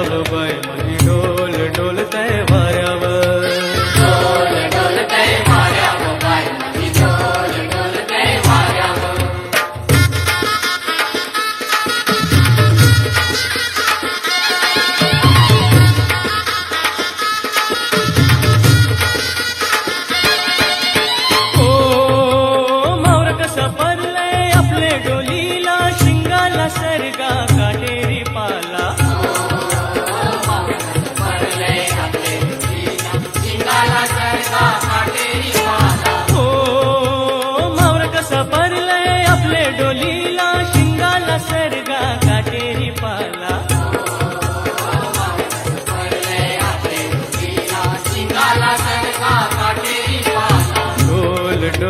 વાર્યા ભાઈ મને ઢોલ ઢોલ તે વાર્યા